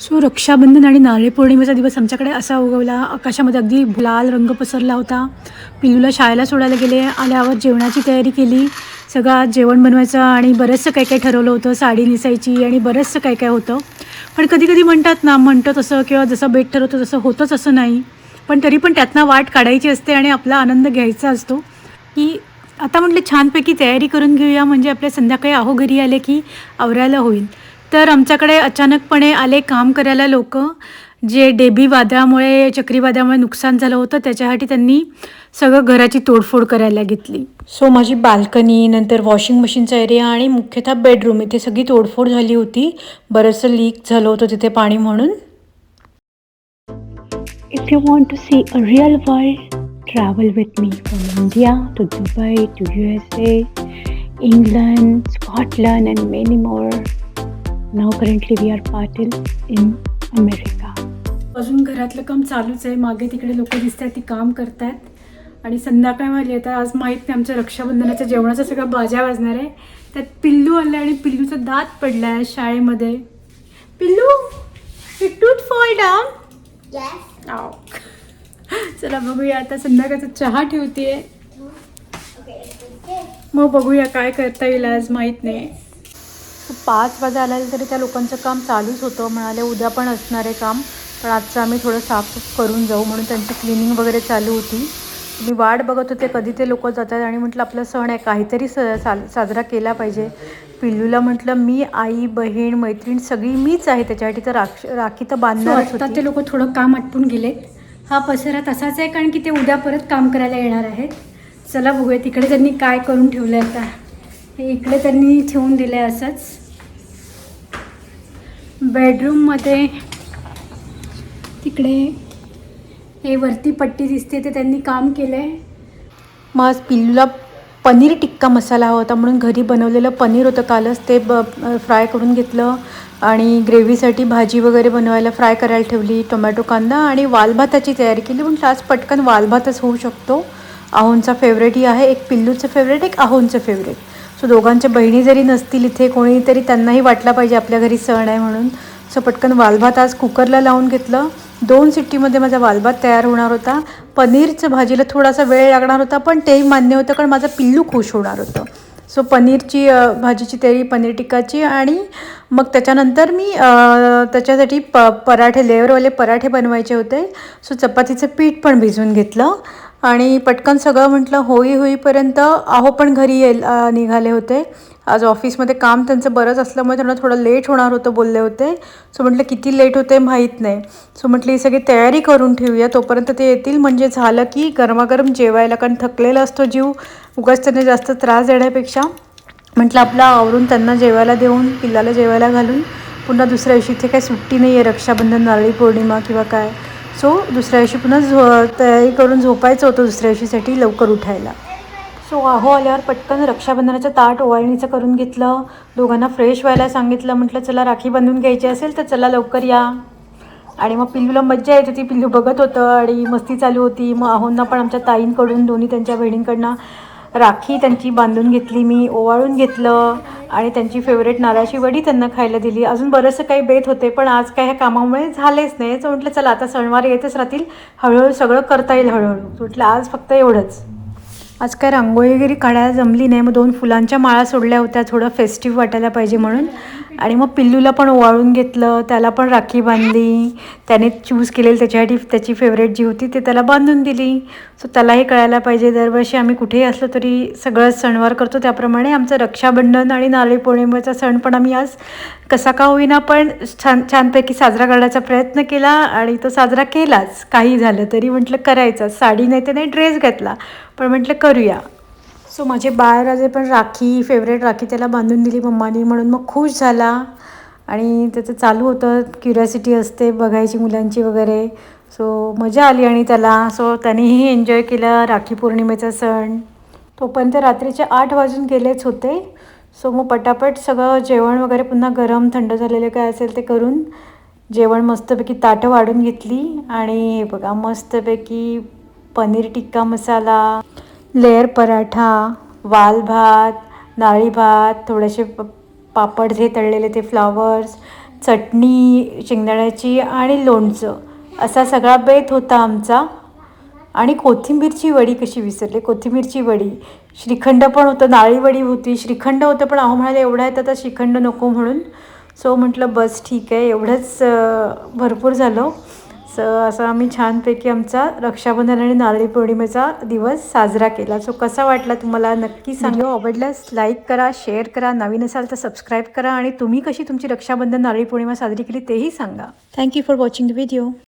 So Rakshabandhan आणि नारळी पौर्णिमेचा दिवस आमच्याकडे असा उगवला. आकाशामध्ये अगदी लाल रंग पसरला होता. पिलूला शाळेला सोडायला गेले. आल्यावर जेवणाची तयारी केली. सगळा जेवण बनवायचं आणि बरंचसं काय काय ठरवलं होतं. साडी नेसायची आणि बरंचसं काय काय होतं. पण कधी कधी म्हणतात ना म्हणतं तसं किंवा जसं बेट ठरवतं तसं होतंच असं नाही. पण तरी पण त्यातनं वाट काढायची असते आणि आपला आनंद घ्यायचा असतो. की आता म्हटलं छानपैकी तयारी करून घेऊया. म्हणजे आपल्या संध्याकाळी आहो घरी आले की आवरायला होईल. तर आमच्याकडे अचानकपणे आले काम करायला लोक जे डेबी वादळामुळे चक्रीवादळामुळे नुकसान झालं होतं त्याच्यासाठी त्यांनी सगळं घराची तोडफोड करायला घेतली. सो माझी बाल्कनी नंतर वॉशिंग मशीनचा एरिया आणि मुख्यतः बेडरूम इथे सगळी तोडफोड झाली होती. बरंचसं लीक झालं होतं तिथे पाणी म्हणून. If you want to see a real world, travel with me from India to Dubai to USA, England, Scotland, and many more. Now, currently, we are parted in America. अजून घरातलं काम चालूच आहे. मागे तिकडे लोक दिसत आहेत ती काम करतायत. आणि संध्याकाळ वाजली आता आज माहीत नाही आमच्या रक्षाबंधनाच्या जेवणाचा सगळा बाजा वाजणार आहे. त्यात पिल्लू आलं आणि पिल्लूचा दात पडला आहे शाळेमध्ये. पिल्लू टूथ फॉल डाऊन. चला बघूया आता संध्याकाळचा चहा ठेवते मग बघूया काय करता येईल आज माहीत नाही. पाच वाजा आला तरी त्या लोकांचं काम चालूच होतं. म्हणाले उद्या पण असणार आहे काम पण आजचं आम्ही थोडं साफ करून जाऊ. म्हणून त्यांची क्लिनिंग वगैरे चालू होती. मी वाट बघत होते कधी ते लोक जातात आणि म्हटलं आपला सण आहे काहीतरी स साजरा केला पाहिजे. पिल्लूला म्हटलं मी आई बहीण मैत्रीण सगळी मीच आहे त्याच्यासाठी तर राख राखी तर होती. ते लोक थोडं काम आटपून गेलेत हा पसरा तसाच आहे कारण की ते उद्या परत काम करायला येणार आहेत. चला बघूया तिकडे त्यांनी काय करून ठेवलं आहे आता. हे इकडे त्यांनी ठेवून दिलं आहे असंच बेडरूममध्ये तिकडे हे वरती पट्टी दिसते ते त्यांनी काम केलं आहे मग पिल्लूला पनीर टिक्का मसाला होता म्हणून घरी बनवलेलं पनीर होतं कालच. ते ब फ्राय करून घेतलं आणि ग्रेव्हीसाठी भाजी वगैरे बनवायला फ्राय करायला ठेवली टोमॅटो कांदा आणि वालभाताची तयारी केली. पण आज पटकन वालभातच होऊ शकतो. आहोंचा फेवरेटही आहे. एक पिल्लूचं फेवरेट एक आहोंचं फेवरेट सो दोघांच्या बहिणी जरी नसतील इथे कोणी तरी त्यांनाही वाटला पाहिजे आपल्या घरी सण आहे म्हणून. सो पटकन वालभात आज कुकरला लावून घेतलं. दोन सिट्टीमध्ये माझा वालभात तयार होणार होता. पनीरचं भाजीला थोडासा वेळ लागणार होता पण तेही मान्य होतं कारण माझं पिल्लू खुश होणार होतं. सो पनीरची भाजीची तयारी पनीर टिक्काची आणि मग त्याच्यानंतर मी त्याच्यासाठी प पराठे लेअरवाले पराठे बनवायचे होते. सो चपातीचं पीठ पण भिजवून घेतलं. आणि पटकन सगळं म्हटलं होई होईपर्यंत आहो पण घरी येईल निघाले होते. आज ऑफिसमध्ये काम त्यांचं बरंच असल्यामुळे त्यांना थोडं लेट होणार होतं बोलले होते. सो म्हटलं किती लेट होते माहीत नाही. सो म्हटलं ही सगळी तयारी करून ठेवूया. तोपर्यंत ते येतील. म्हणजे झालं की गरमागरम जेवायला कारण थकलेला असतो जीव. उगाच त्यांना जास्त त्रास देण्यापेक्षा म्हटलं आपला आवरून त्यांना जेवायला देऊन पिल्लाला जेवायला घालून पुन्हा दुसऱ्या दिवशी इथे काही सुट्टी नाही आहे रक्षाबंधन नारळी पौर्णिमा किंवा काय. सो दुसऱ्या दिवशी पुन्हा झो तयारी करून झोपायचं होतं दुसऱ्या दिवशीसाठी लवकर उठायला. सो आहो आल्यावर पटकन रक्षाबंधनाचं ताट ओवाळणीचं करून घेतलं. दोघांना फ्रेश व्हायला सांगितलं. म्हटलं चला राखी बांधून घ्यायची असेल तर चला लवकर या. आणि मग पिल्लूला मज्जा येत होती. पिल्लू बघत होतं आणि मस्ती चालू होती. मग आहोंना पण आमच्या ताईंकडून दोन्ही त्यांच्या बहिणींकडनं राखी त्यांची बांधून घेतली मी ओवाळून घेतलं आणि त्यांची फेवरेट नारळाची वडी त्यांना खायला दिली. अजून बरंचसं काही बेत होते पण आज काय ह्या कामामुळे झालेच नाही. तर म्हटलं चला आता सणवार येतच राहतील. हळूहळू सगळं करता येईल हळूहळू. म्हटलं आज फक्त एवढंच. आज काय रांगोळी वगैरे काढायला जमली नाही. मग दोन फुलांच्या माळा सोडल्या होत्या. थोडं फेस्टिव्ह वाटायला पाहिजे म्हणून. आणि मग पिल्लूला पण ओवाळून घेतलं त्याला पण राखी बांधली. त्याने चूज केलेली त्याच्यासाठी त्याची फेवरेट जी होती ते त्याला बांधून दिली. सो त्यालाही कळायला पाहिजे. दरवर्षी आम्ही कुठेही असलो तरी सगळंच सणवार करतो. त्याप्रमाणे आमचं रक्षाबंधन आणि नारळी पौर्णिमेचा सण पण आम्ही आज कसा का होईना पण छान छानपैकी साजरा करण्याचा प्रयत्न केला आणि तो साजरा केलाच. काही झालं तरी म्हटलं करायचं. साडी नाही तर नाही ड्रेस घातला. पण म्हटलं करूया. सो माझे बाळराजे पण राखी फेवरेट राखी त्याला बांधून दिली मम्मानी म्हणून. मग खुश झाला. आणि त्याचं चालू होतं. क्युरियासिटी असते बघायची मुलांची वगैरे. सो मजा आली आणि त्याला. सो त्यानेही एन्जॉय केलं राखी पौर्णिमेचा सण. तोपर्यंत रात्रीचे आठ वाजून गेलेच होते. सो मग पटापट सगळं जेवण वगैरे पुन्हा गरम थंड झालेलं काय असेल ते करून जेवण मस्तपैकी ताटं वाढून घेतली. आणि हे बघा मस्तपैकी पनीर टिक्का मसाला लेअर पराठा वाल भात नाळी भात थोडेसे प पापड जे तळलेले ते फ्लावर्स चटणी शेंगदाण्याची आणि लोणचं. असा सगळा बेत होता आमचा. आणि कोथिंबीरची वडी कशी विसरली? कोथिंबीरची वडी. श्रीखंड पण होतं नाळी वडी होती. श्रीखंड होतं पण अहो म्हणाले एवढं आहे तर आता श्रीखंड नको म्हणून. सो म्हटलं बस ठीक आहे. एवढंच भरपूर झालं. स असं आम्ही छानपैकी आमचा रक्षाबंधन आणि नारळी पौर्णिमेचा दिवस साजरा केला. सो कसा वाटला तुम्हाला नक्की सांगा. आवडल्यास लाईक करा शेअर करा नवीन असाल तर सबस्क्राईब करा आणि तुम्ही कशी तुमची रक्षाबंधन नारळी पौर्णिमा साजरी केली तेही सांगा. Thank you for watching the video